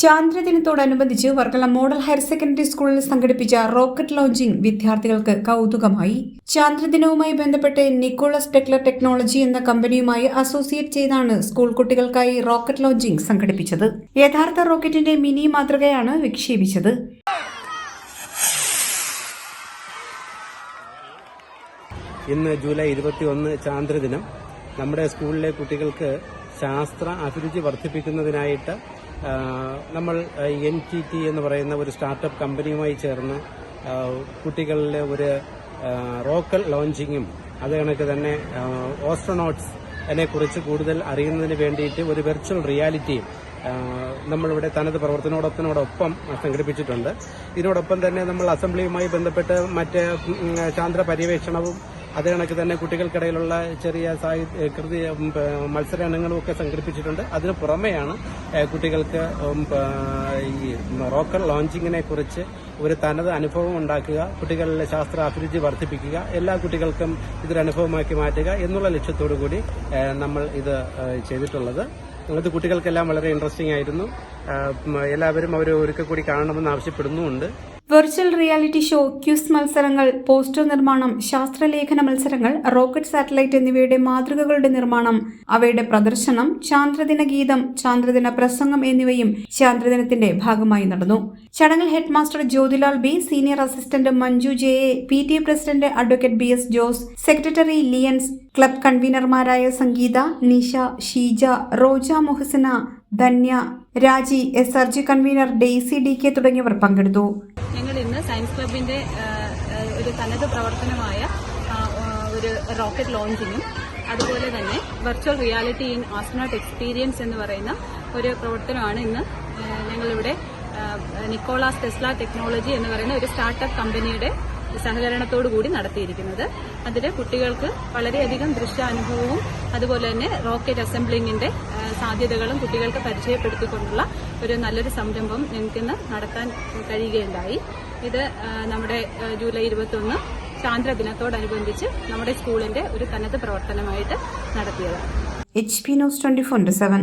ചാന്ദ്രദിനത്തോടനുബന്ധിച്ച് Varkala model higher secondary സ്കൂളിൽ സംഘടിപ്പിച്ച rocket launching വിദ്യാർത്ഥികൾക്ക് കൗതുകമായി. ചാന്ദ്രദിനവുമായി ബന്ധപ്പെട്ട് നിക്കോളസ് ടെക്ലർ ടെക്നോളജി എന്ന കമ്പനിയുമായി അസോസിയേറ്റ് ചെയ്താണ് സ്കൂൾ കുട്ടികൾക്കായി റോക്കറ്റ് ലോഞ്ചിംഗ് സംഘടിപ്പിച്ചത്. യഥാർത്ഥ റോക്കറ്റിന്റെ മിനി മാതൃകയാണ് വിക്ഷേപിച്ചത്. ഇന്ന് ജൂലൈ ഇരുപത്തി ഒന്ന് ചാന്ദ്രദിനം. നമ്മുടെ സ്കൂളിലെ കുട്ടികൾക്ക് ശാസ്ത്ര അഭിരുചി വർദ്ധിപ്പിക്കുന്നതിനായിട്ട് നമ്മൾ എൻ ടി ടി എന്ന് പറയുന്ന ഒരു സ്റ്റാർട്ടപ്പ് കമ്പനിയുമായി ചേർന്ന് കുട്ടികളിലെ ഒരു റോക്കൽ ലോഞ്ചിങ്ങും അത് കണക്ക് തന്നെ ഓസ്ട്രോനോട്ട്സ് എന്നെ കുറിച്ച് കൂടുതൽ അറിയുന്നതിന് വേണ്ടിയിട്ട് ഒരു വെർച്വൽ റിയാലിറ്റിയും നമ്മളിവിടെ തനത് പ്രവർത്തനോടൊപ്പത്തിനോടൊപ്പം സംഘടിപ്പിച്ചിട്ടുണ്ട്. ഇതിനോടൊപ്പം തന്നെ നമ്മൾ അസംബ്ലിയുമായി ബന്ധപ്പെട്ട് മറ്റ് ചാന്ദ്ര പര്യവേഷണവും അത് കണക്ക് തന്നെ കുട്ടികൾക്കിടയിലുള്ള ചെറിയ കൃതി മത്സര ഇനങ്ങളും ഒക്കെ സംഘടിപ്പിച്ചിട്ടുണ്ട്. അതിന് പുറമെയാണ് കുട്ടികൾക്ക് ഈ റോക്കർ ലോഞ്ചിങ്ങിനെ കുറിച്ച് ഒരു തനത് അനുഭവം ഉണ്ടാക്കുക കുട്ടികളിലെ ശാസ്ത്ര അഭിരുചി വർദ്ധിപ്പിക്കുക എല്ലാ കുട്ടികൾക്കും ഇതൊരു അനുഭവമാക്കി മാറ്റുക എന്നുള്ള ലക്ഷ്യത്തോടു കൂടി നമ്മൾ ഇത് ചെയ്തിട്ടുള്ളത്. അത് കുട്ടികൾക്കെല്ലാം വളരെ ഇൻട്രസ്റ്റിംഗ് ആയിരുന്നു. എല്ലാവരും അവർ ഒരിക്കൽ കൂടി കാണണമെന്ന് ആവശ്യപ്പെടുന്നുമുണ്ട്. വെർച്വൽ റിയാലിറ്റി ഷോ ക്യൂസ് മത്സരങ്ങൾ പോസ്റ്റർ നിർമ്മാണം ശാസ്ത്രലേഖന മത്സരങ്ങൾ റോക്കറ്റ് സാറ്റലൈറ്റ് എന്നിവയുടെ മാതൃകകളുടെ നിർമ്മാണം അവയുടെ പ്രദർശനം ചാന്ദ്രദിന ഗീതം ചാന്ദ്രദിന പ്രസംഗം എന്നിവയും ചാന്ദ്രദിനത്തിന്റെ ഭാഗമായി നടന്നു. ചടങ്ങിൽ head master Jyothilal B senior assistant Manju J A P T president advocate B S Jose secretary Lions Club കൺവീനർമാരായ Sangeetha Nisha Sheeja Roja Mohasina Dhanya Raji S R G convener Daisy D K തുടങ്ങിയവർ പങ്കെടുത്തു. ഇന്ന് science ക്ലബിന്റെ ഒരു തനത് പ്രവർത്തനമായ ഒരു rocket ലോഞ്ചിങ്ങും അതുപോലെ തന്നെ virtual reality in astronaut experience എന്ന് പറയുന്ന ഒരു പ്രവർത്തനമാണ് ഇന്ന് ഞങ്ങളിവിടെ നിക്കോളാസ് ടെസ്ല ടെക്നോളജി എന്ന് പറയുന്ന ഒരു സ്റ്റാർട്ടപ്പ് കമ്പനിയുടെ സഹകരണത്തോടു കൂടി നടത്തിയിരിക്കുന്നത്. അതിൽ കുട്ടികൾക്ക് വളരെയധികം ദൃശ്യാനുഭവവും അതുപോലെ തന്നെ റോക്കറ്റ് അസംബ്ലിങ്ങിന്റെ സാധ്യതകളും കുട്ടികൾക്ക് പരിചയപ്പെടുത്തിക്കൊണ്ടുള്ള ഒരു നല്ലൊരു സംരംഭം ഞങ്ങൾക്കിന്ന് നടത്താൻ കഴിയുകയുണ്ടായി. ഇത് നമ്മുടെ ജൂലൈ ഇരുപത്തൊന്ന് ചാന്ദ്ര ദിനത്തോടനുബന്ധിച്ച് നമ്മുടെ സ്കൂളിന്റെ ഒരു തനത് പ്രവർത്തനമായിട്ട് നടത്തിയതാണ്. H P news twenty four seven